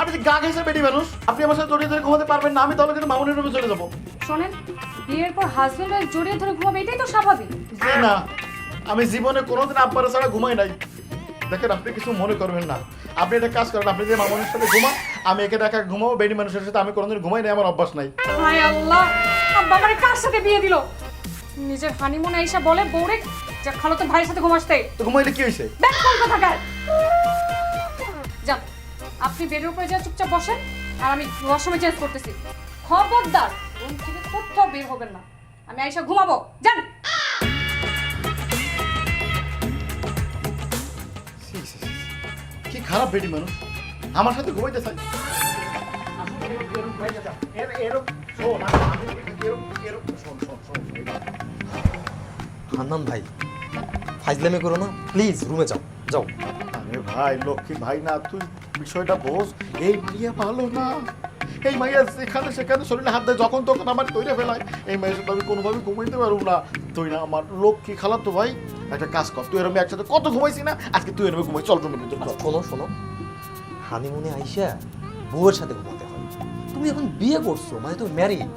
আপনি যে গা ঘেসে বেটি মানুষ আপনি আমার সাথে জড়িয়ে ধরে ঘুমাতে পারবেন না আমি তাহলে কিন্তু মামুনের রুমে চলে যাব। শোনেন বিয়ের পর হাজবেন্ড ওয়াইফ জড়িয়ে ধরে ঘুমাবে এটাই তো স্বাভাবিক। জি না আমি জীবনে কোনোদিন আব্বার ছাড়া ঘুমাই নাই। দেখেন আপনি কিছু মনে করবেন না। আপনি একটা কাজ করেন আপনি যে মামুনের সাথে ঘুমান আমি একে দেখা ঘুমাবো বেডি মানুষের সাথে আমি কোনোদিন ঘুমাই নাই আমার অভ্যাস নাই। হায় আল্লাহ আব্বা আমার কার সাথে বিয়ে দিল? নিজের হানিমুনে এসে বলে বউরে যে খালো তোর ভাইয়ের সাথে ঘুমাসতে তো ঘুমাইলে কি হয়েছে ব্যাক কোন যান আপনি বেডের উপরে যা চুপচাপ বসেন আর আমি ওয়াশরুমে চেঞ্জ করতেছি। খবরদার রুম থেকে কোথাও বের হবেন না। আমি আইসা ঘুমাবো। যান। কি খারাপ বেডি মানুষ। আমার সাথে ঘুমাইতে চাই। হান্নান ভাই ফাইজলামি করো না। প্লিজ রুমে যাও। যাও। ভাই, লক্ষ্মী, ভাই, না, তুই বিষয়টা বোঝ। এই বিয়ে ভালো না। এই মাইয়া যেখানে সেখানে শরীরে হাত দেয়, যখন তখন আমার তৈরি ফেলায়। এই মাইয়ের সাথে আমি কোনোভাবে ঘুমাইতে পারব না। তুই না আমার লক্ষ্মী খালা তো ভাই। একটা কাজ কর, তুই এরকম একসাথে কত ঘুমাইছি না, আজকে তুই এরকম ঘুমাই, চল রুমের ভিতর শোনো শোনো। হানিমুনে আইসা বউয়ের সাথে ঘুমাতে হয়। তুমি এখন বিয়ে করছ মানে তুমি ম্যারিড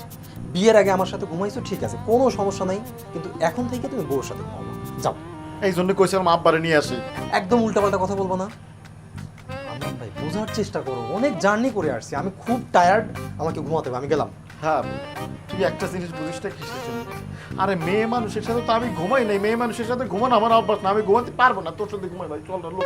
বিয়ের আগে আমার সাথে ঘুমাইছো, ঠিক আছে, কোনো সমস্যা নাই। কিন্তু এখন থেকে তুমি বউয়ের সাথে ঘুমাবো যাও। এই জন্য কইছিলাম আব্বারে নিয়ে আসি। একদম উল্টাপাল্টা কথা বলব না। হান্নান ভাই বোঝার চেষ্টা করো। অনেক জার্নি করে আসছি। আমি খুব টায়ার্ড আমাকে ঘুমাতে হবে। আমি গেলাম। হ্যাঁ তুই একটা জিনিস বুঝিস না কিসের জন্য আরে মেয়ে মানুষের সাথে তো আমি ঘুমাই নাই। মেয়ে মানুষের সাথে ঘুমানো আমার অভ্যাস না। আমি ঘুমাতে পারব না। তোর সাথে ঘুমাই ভাই চল না লোক।